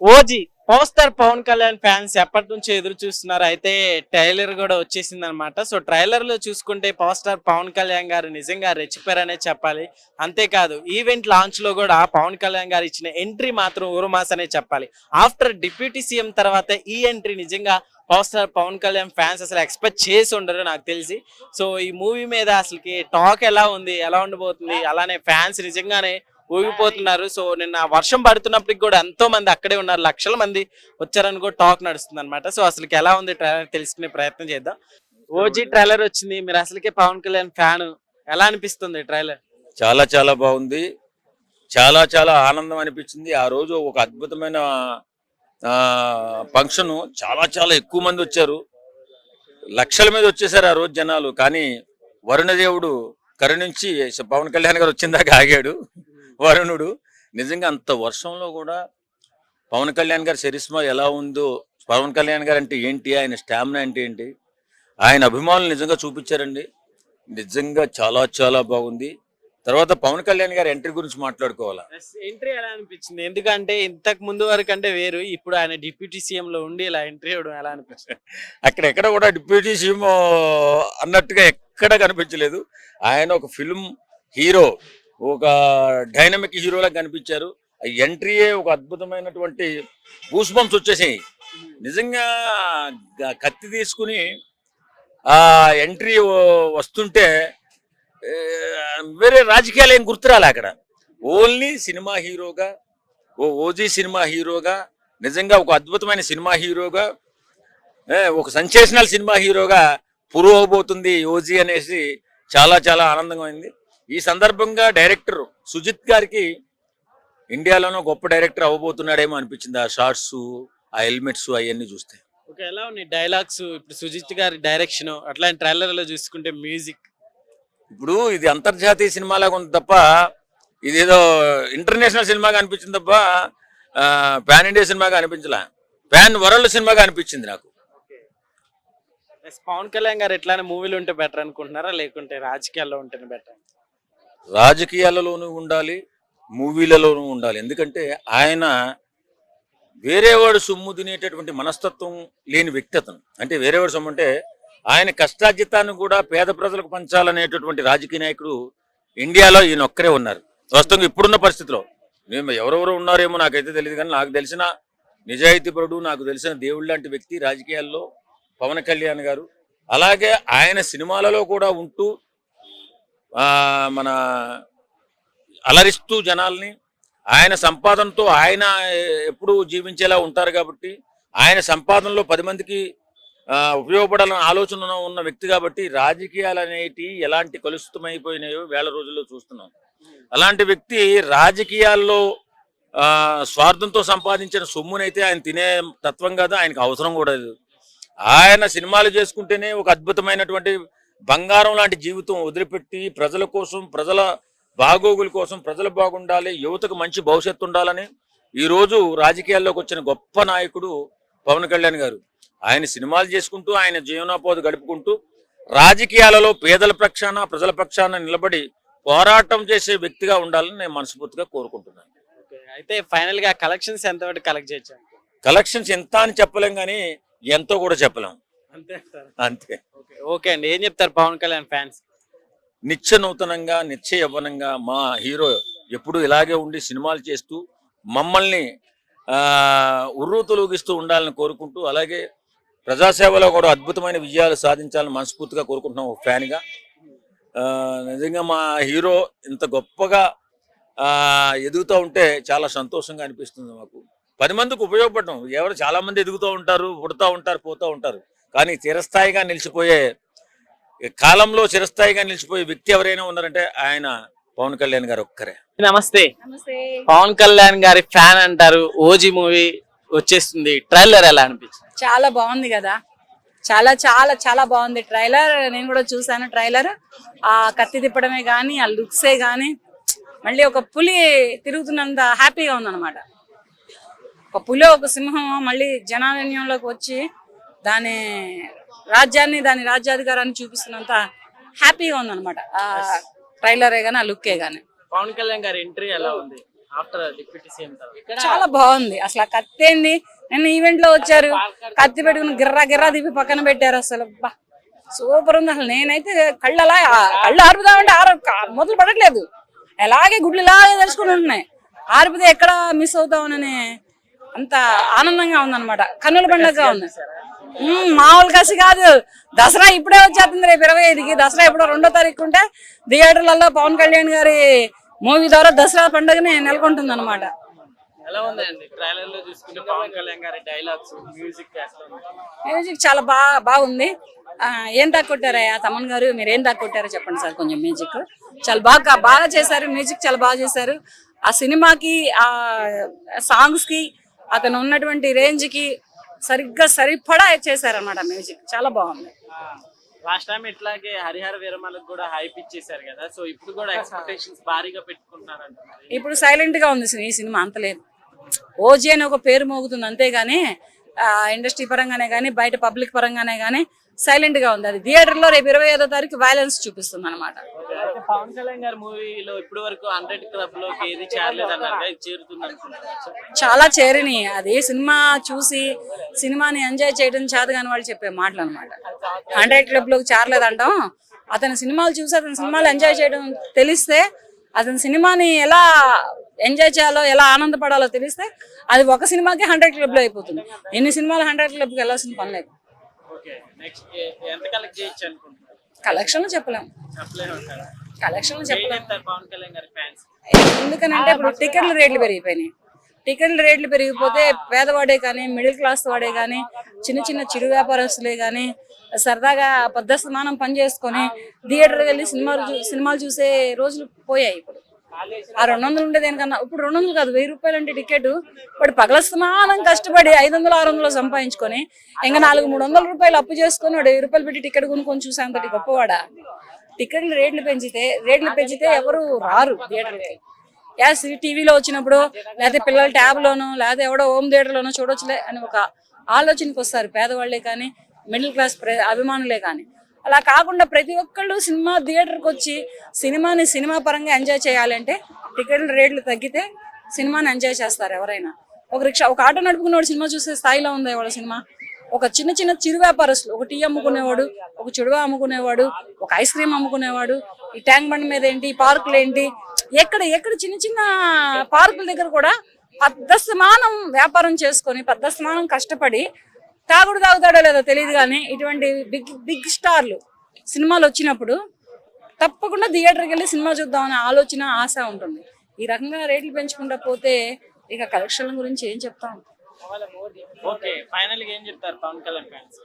OG poster Pawan Kalyan fans ఎప్పటి నుంచి ఎదురు చూస్తున్నారు? అయితే ట్రైలర్ కూడా వచ్చేసింది అనమాట సో ట్రైలర్లో చూసుకుంటే పోస్టర్ పవన్ కళ్యాణ్ గారు నిజంగా రెచ్చిపోయారనే చెప్పాలి. అంతేకాదు ఈవెంట్ లాంచ్లో కూడా పవన్ కళ్యాణ్ గారు ఇచ్చిన ఎంట్రీ మాత్రం ఊరమాస్ అనే చెప్పాలి. ఆఫ్టర్ డిప్యూటీ సీఎం తర్వాత ఈ ఎంట్రీ నిజంగా power star Pawan Kalyan fans అసలు ఎక్స్పెక్ట్ చేసి ఉండరు నాకు తెలిసి. సో ఈ మూవీ మీద అసలుకి టాక్ ఎలా ఉంది? ఎలా ఉండబోతుంది? అలానే ఫ్యాన్స్ నిజంగానే ఊగిపోతున్నారు. సో నిన్న వర్షం పడుతున్నప్పటికి కూడా ఎంతో మంది అక్కడే ఉన్నారు. లక్షల మంది వచ్చారని కూడా టాక్ నడుస్తుంది అనమాట సో అసలుకి ఎలా ఉంది ట్రైలర్ తెలుసుకునే ప్రయత్నం చేద్దాం. ఓజీ ట్రైలర్ వచ్చింది. మీరు అసలుకే పవన్ కళ్యాణ్ ఫ్యాన్. ఎలా అనిపిస్తుంది ట్రైలర్? చాలా చాలా బాగుంది. చాలా చాలా ఆనందం అనిపించింది. ఆ రోజు ఒక అద్భుతమైన ఫంక్షన్ చాలా చాలా ఎక్కువ మంది వచ్చారు. లక్షల మీద వచ్చేసారు ఆ రోజు జనాలు. కానీ వరుణదేవుడు కరుణించి పవన్ కళ్యాణ్ గారు వచ్చిందాక ఆగాడు. వరుణుడు. నిజంగా అంత వర్షంలో కూడా పవన్ కళ్యాణ్ గారి చరిస్మా ఎలా ఉందో పవన్ కళ్యాణ్ గారు అంటే ఏంటి ఆయన స్టామినా అంటే ఏంటి ఆయన అభిమానులు నిజంగా చూపించారండి. నిజంగా చాలా చాలా బాగుంది. తర్వాత పవన్ కళ్యాణ్ గారి ఎంట్రీ గురించి మాట్లాడుకోవాలా? ఎంట్రీ ఎలా అనిపించింది? ఎందుకంటే ఇంతకు ముందు వరకు అంటే వేరు ఇప్పుడు ఆయన డిప్యూటీ సీఎం లో ఉండి ఇలా ఎంట్రీ ఇవ్వడం ఎలా అనిపించింది? అక్కడ ఎక్కడ కూడా డిప్యూటీ సీఎం అన్నట్టుగా ఎక్కడ కనిపించలేదు. ఆయన ఒక ఫిల్మ్ హీరో ఒక డైనమిక్ హీరోలా కనిపించారు. ఆ ఎంట్రీయే ఒక అద్భుతమైనటువంటి గూస్ బంప్స్ వచ్చేసాయి నిజంగా కత్తి తీసుకుని ఆ ఎంట్రీ వస్తుంటే వేరే రాజకీయాలు ఏం గుర్తురాలి అక్కడ. ఓన్లీ సినిమా హీరోగా ఓ ఓజీ సినిమా హీరోగా నిజంగా ఒక అద్భుతమైన సినిమా హీరోగా ఒక సంచేషనల్ సినిమా హీరోగా ప్రూవ్ ఓజీ అనేసి చాలా చాలా ఆనందంగా అయింది ఈ సందర్భంగా డైరెక్టర్ సుజిత్ గారికి ఇండియాలోనూ గొప్ప డైరెక్టర్ అవ్వబోతున్నాడేమో అనిపించింది. ఆ షార్ట్స్ ఆ హెల్మెట్స్ అవన్నీ చూస్తే. ఓకే ఎలా ఉన్నాయి డైలాగ్స్? ఇప్పుడు సుజిత్ గారి డైరెక్షన్ అట్లాంటి ట్రైలర్లో చూసుకుంటే మ్యూజిక్. ఇప్పుడు ఇది అంతర్జాతీయ సినిమాలాగా ఉంది తప్ప ఇదేదో ఇంటర్నేషనల్ సినిమాగా అనిపించింది తప్ప పాన్ ఇండియా సినిమాగా అనిపించలే. పాన్ వరల్డ్ సినిమాగా అనిపించింది నాకు. పవన్ కళ్యాణ్ గారు ఎట్లానే మూవీలు ఉంటే బెటర్ అనుకుంటున్నారా? లేకుంటే రాజకీయాల్లో ఉంటేనే బెటర్? రాజకీయాలలోనూ ఉండాలి మూవీలలోనూ ఉండాలి. ఎందుకంటే ఆయన వేరేవాడు సొమ్ము తినేటటువంటి మనస్తత్వం లేని వ్యక్తి అతను. అంటే వేరేవాడు సొమ్ము అంటే ఆయన కష్టాజితాన్ని కూడా పేద ప్రజలకు పంచాలనేటటువంటి రాజకీయ నాయకుడు ఇండియాలో ఈయన ఒక్కరే ఉన్నారు. వాస్తవంగా ఇప్పుడున్న పరిస్థితిలో మేము ఎవరెవరు ఉన్నారేమో నాకైతే తెలియదు కానీ నాకు తెలిసిన నిజాయితీపరుడు నాకు తెలిసిన దేవుడు లాంటి వ్యక్తి రాజకీయాల్లో పవన్ కళ్యాణ్ గారు. అలాగే ఆయన సినిమాలలో కూడా ఉంటూ మన అలరిస్తూ జనాల్ని ఆయన సంపాదనతో ఆయన ఎప్పుడు జీవించేలా ఉంటారు కాబట్టి ఆయన సంపాదనలో పది మందికి ఉపయోగపడాలన్న ఉపయోగపడాలని ఆలోచన ఉన్న వ్యక్తి కాబట్టి రాజకీయాలు అనేటి ఎలాంటి కలుషితమైపోయినాయో వేల రోజుల్లో చూస్తున్నాం. అలాంటి వ్యక్తి రాజకీయాల్లో స్వార్థంతో సంపాదించిన సొమ్మునైతే ఆయన తినే తత్వం కాదు ఆయనకు అవసరం కూడా లేదు. ఆయన సినిమాలు చేసుకుంటేనే ఒక అద్భుతమైనటువంటి బంగారం లాంటి జీవితం వదిలిపెట్టి ప్రజల కోసం ప్రజల బాగోగుల కోసం ప్రజలు బాగుండాలి యువతకు మంచి భవిష్యత్తు ఉండాలని ఈ రోజు రాజకీయాల్లోకి వచ్చిన గొప్ప నాయకుడు పవన్ కళ్యాణ్ గారు. ఆయన సినిమాలు చేసుకుంటూ ఆయన జీవనోపాధి గడుపుకుంటూ రాజకీయాలలో పేదల పక్షాన ప్రజల పక్షాన నిలబడి పోరాటం చేసే వ్యక్తిగా ఉండాలని నేను మనస్ఫూర్తిగా కోరుకుంటున్నాను. అయితే ఫైనల్గా కలెక్షన్స్ ఎంత కలెక్ట్ చేయొచ్చు కలెక్షన్స్ ఎంత అని చెప్పలేం కానీ ఎంతో కూడా చెప్పలేం. అంతే? అంతే. ఓకే అండి. ఏం చెప్తారు పవన్ కళ్యాణ్ ఫ్యాన్స్? నిత్య నూతనంగా నిత్య యవ్వనంగా మా హీరో ఎప్పుడు ఇలాగే ఉండి సినిమాలు చేస్తూ మమ్మల్ని ఉర్రూ తొలగిస్తూ ఉండాలని కోరుకుంటూ అలాగే ప్రజాసేవలో కూడా అద్భుతమైన విజయాలు సాధించాలని మనస్ఫూర్తిగా కోరుకుంటున్నాం ఒక ఫ్యాన్గా. నిజంగా మా హీరో ఇంత గొప్పగా ఆ, ఎదుగుతూ ఉంటే చాలా సంతోషంగా అనిపిస్తుంది మాకు. పది మందికి ఉపయోగపడడం ఎవరు చాలా మంది ఎదుగుతూ ఉంటారు పుడతా ఉంటారు పోతూ ఉంటారు. కానీ చిరస్థాయిగా నిలిచిపోయే కాలంలో చిరస్థాయిగా నిలిచిపోయే వ్యక్తి ఎవరైనా ఉన్నారంటే ఆయన పవన్ కళ్యాణ్ గారు ఒక్కరే. నమస్తే. నమస్తే. పవన్ కళ్యాణ్ గారి ఫ్యాన్ అంటారు ఓజీ మూవీ వచ్చేస్తుంది ట్రైలర్ ఎలా అనిపించింది? చాలా బాగుంది కదా. చాలా చాలా చాలా బాగుంది. ట్రైలర్ నేను కూడా చూసాను ట్రైలర్ ఆ కత్తి తిప్పడమే కానీ ఆ లుక్సే కానీ మళ్ళీ ఒక పులి తిరుగుతున్నంత హ్యాపీగా ఉందన్నమాట. ఒక పులి ఒక సింహం మళ్ళీ జనారణ్యంలోకి వచ్చి దాని రాజ్యాన్ని దాని రాజ్యాధికారాన్ని చూపిస్తున్నంత హ్యాపీగా ఉందన్నమాట. ఆ ట్రైలరే కానీ ఆ లుక్కే కానీ పవన్ కళ్యాణ్ గారి ఎంట్రీ ఎలా ఉంది? చాలా బాగుంది. అసలు ఆ కత్తి ఏంది? నిన్న ఈవెంట్లో వచ్చారు. కత్తి పెట్టుకుని గిర్రా గిర్రా దిప్పి పక్కన పెట్టారు అసలు. బా సూపర్ ఉంది. అసలు నేనైతే కళ్ళు అలా కళ్ళు ఆర్పుదామంటే ఆర మొదలు పడట్లేదు. అలాగే గుడ్లు ఇలాగే తెలుసుకుని ఉంటున్నాయి ఆరిపితే ఎక్కడ మిస్ అవుతామనని అంత ఆనందంగా ఉందన్నమాట. కన్నుల పండుగగా ఉంది. మామూలు కసి కాదు. దసరా ఇప్పుడే వచ్చేస్తుంది రేపు ఇరవై ఐదుకి. దసరా ఎప్పుడో రెండో తారీఖు ఉంటే థియేటర్లలో పవన్ కళ్యాణ్ గారి మూవీ ద్వారా దసరా పండుగని నెలకొంటుంది అనమాట మ్యూజిక్ చాలా బాగా బాగుంది. ఏం తక్కుట్టారయ్యా తమన్ గారు మీరు ఏం తక్కుట్టారో చెప్పండి సార్ కొంచెం మ్యూజిక్ చాలా బాగా బాగా చేశారు. మ్యూజిక్ చాలా బాగా చేశారు. ఆ సినిమాకి ఆ సాంగ్స్కి అతను ఉన్నటువంటి రేంజ్కి సరిగ్గా సరిపడా చేశారన్నమాట మ్యూజిక్. చాలా బాగుంది. లాస్ట్ టైం ఇట్లాగే హరిహర వీరమలకు కూడా హైప్ ఇచ్చేసారు కదా సో ఇప్పుడు కూడా ఎక్స్పెక్టేషన్స్ భారీగా పెట్టుకుంటున్నారు అంటున్నారు ఇప్పుడు సైలెంట్గా ఉంది ఈ సినిమా అంత లేదు. ఓజీ అని ఒక పేరు మోగుతుంది అంతేగాని ఇండస్ట్రీ పరంగానే కానీ బయట పబ్లిక్ పరంగానే కానీ సైలెంట్గా ఉంది. అది థియేటర్లో రేపు ఇరవై ఐదో తారీఖు వైలెన్స్ చూపిస్తుంది అనమాట పవన్ కళ్యాణ్ గారి మూవీలో ఇప్పటి వరకు హండ్రెడ్ క్లబ్ ఏది చాలా చేరిని అది సినిమా చూసి సినిమాని ఎంజాయ్ చేయడం చేత కాని వాళ్ళు చెప్పే మాటలు అనమాట హండ్రెడ్ క్లబ్లోకి చేరలేదంటాం. అతని సినిమాలు చూసి అతని సినిమాలు ఎంజాయ్ చేయడం తెలిస్తే అతని సినిమాని ఎలా ఎంజాయ్ చేయాలో ఎలా ఆనందపడాలో తెలిస్తే అది ఒక సినిమాకి హండ్రెడ్ క్లబ్లో అయిపోతుంది. ఎన్ని సినిమాలు హండ్రెడ్ క్లబ్కి వెళ్ళాల్సిన పని లేదు. కలెక్షన్లు చెప్పలేం చెప్పలేము కలెక్షన్లు ఏం చెప్పలేం చెప్తారు పవన్ కళ్యాణ్ గారి ఫ్యాన్స్ ఎందుకనంటే ఇప్పుడు టికెట్ల రేట్లు పెరిగిపోయినాయి. టికెట్ల రేట్లు పెరిగిపోతే పేదవాడే కానీ మిడిల్ క్లాస్ వాడే కానీ చిన్న చిన్న చిరు వ్యాపారస్తులే కానీ సరదాగా పద్ధతిమానం పని చేసుకొని థియేటర్ వెళ్ళి సినిమాలు సినిమాలు చూసే రోజులు పోయాయి ఇప్పుడు. ఆ రెండు వందలు ఉండే దేనికన్నా? ఇప్పుడు రెండు వందలు కాదు వెయ్యి రూపాయలు అంటే టికెట్. ఇప్పుడు పగల స్నానం కష్టపడి ఐదు వందలు ఆరు వందలు సంపాదించుకొని ఇంకా నాలుగు మూడు వందల రూపాయలు అప్పు చేసుకొని వాడు వెయ్యి రూపాయలు పెట్టి టికెట్ కొనుక్కొని చూసే అంతటి గొప్పవాడా? టికెట్లు రేట్లు పెంచితే రేట్లు పెంచితే ఎవరు రారు థియేటర్కి యాస్ టీవీలో వచ్చినప్పుడు లేకపోతే పిల్లల ట్యాబ్ లోనో లేకపోతే ఎవడో హోమ్ థియేటర్ లోనో చూడొచ్చులే అని ఒక ఆలోచనకు వస్తారు పేదవాళ్ళే కానీ మిడిల్ క్లాస్ అభిమానులే కానీ. అలా కాకుండా ప్రతి ఒక్కళ్ళు సినిమా థియేటర్కి వచ్చి సినిమాని సినిమా పరంగా ఎంజాయ్ చేయాలంటే టికెట్ల రేట్లు తగ్గితే సినిమాని ఎంజాయ్ చేస్తారు ఎవరైనా. ఒక రిక్షా ఒక ఆటో నడుపుకునేవాడు సినిమా చూసే స్థాయిలో ఉంది వాళ్ళ సినిమా. ఒక చిన్న చిన్న చిరు వ్యాపారస్తులు ఒక టీ అమ్ముకునేవాడు ఒక చుడువ అమ్ముకునేవాడు ఒక ఐస్ క్రీమ్ అమ్ముకునేవాడు ఈ ట్యాంక్ బండ్ మీద ఏంటి పార్కులు ఏంటి ఎక్కడ ఎక్కడ చిన్న చిన్న పార్కుల దగ్గర కూడా పద్దస్తమానం వ్యాపారం చేసుకొని పెద్ద స్మానం కష్టపడి తాగుడు తాగుతాడో లేదో తెలియదు కానీ ఇటువంటి బిగ్ బిగ్ స్టార్లు సినిమాలు వచ్చినప్పుడు తప్పకుండా థియేటర్కి వెళ్ళి సినిమా చూద్దామనే ఆలోచన ఆశ ఉంటుంది. ఈ రకంగా రేట్లు పెంచుకుంటా పోతే ఇక కలెక్షన్ల గురించి ఏం చెప్తాం? ఓకే ఫైనల్గా ఏం చెప్తారు పవన్ కళ్యాణ్ ఫ్యాన్స్?